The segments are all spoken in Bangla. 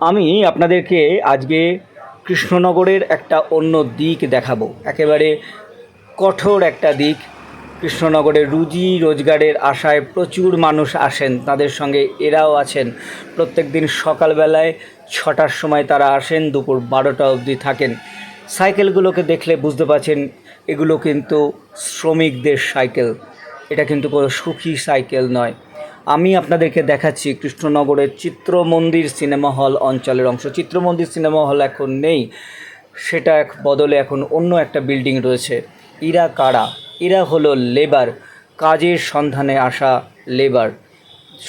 আমি আপনাদেরকে আজকে কৃষ্ণনগরের একটা অন্য দিক দেখাবো। একেবারে কঠোর একটা দিক। কৃষ্ণনগরে রুজি রোজগারের আশায় প্রচুর মানুষ আসেন, তাদের সঙ্গে এরাও আছেন। প্রত্যেক দিন সকালবেলায় ছটার সময় তারা আসেন, দুপুর বারোটা অবধি থাকেন। সাইকেলগুলোকে দেখলে বুঝতে পারছেন, এগুলো কিন্তু শ্রমিকদের সাইকেল। এটা কিন্তু কোনো সুখী সাইকেল নয়। আমি আপনাদেরকে দেখাচ্ছি কৃষ্ণনগরের চিত্রমন্দির সিনেমা হল অঞ্চলের অংশ। চিত্রমন্দির সিনেমা হল এখন নেই। সেটা এক বদলে এখন অন্য একটা বিল্ডিং রয়েছে। ইরা কারা? এরা হলো লেবার। কাজের সন্ধানে আসা লেবার।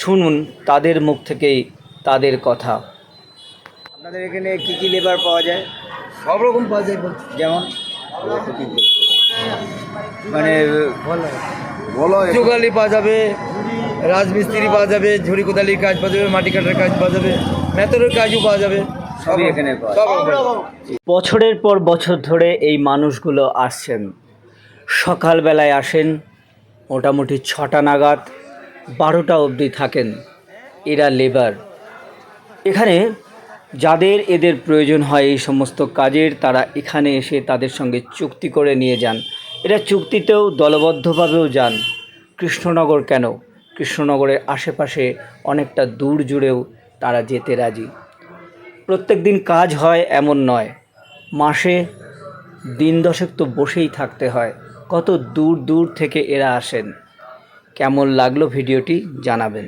শুনুন তাদের মুখ থেকেই তাদের কথা। আপনাদের এখানে কি কি লেবার পাওয়া যায়? সব রকম পাওয়া যায় যেমন? মানে বলো যোগালি পাওয়া যাবে। রাজমিস্ত্রি পাওয়া যাবে ঝুড়ি কোদালির কাজ পাওয়া যাবে মাটি কাটার কাজ পাওয়া যাবে মেতরের কাজও পাওয়া যাবে। বছরের পর বছর ধরে এই মানুষগুলো আসছেন। সকালবেলায় আসেন মোটামুটি ছটা নাগাদ বারোটা অবধি থাকেন এরা লেবার। এখানে যাদের এদের প্রয়োজন হয় এই সমস্ত কাজের তারা এখানে এসে তাদের সঙ্গে চুক্তি করে নিয়ে যান। এরা চুক্তিতেও দলবদ্ধভাবেও যান। কৃষ্ণনগর কেন? কৃষ্ণনগরের আশেপাশে অনেকটা দূর জুড়েও তারা যেতে রাজি। প্রত্যেক দিন কাজ হয় এমন নয়, মাসে দিন দশেক তো বসেই থাকতে হয়, কত দূর দূর থেকে এরা আসেন। কেমন লাগল ভিডিওটি জানাবেন।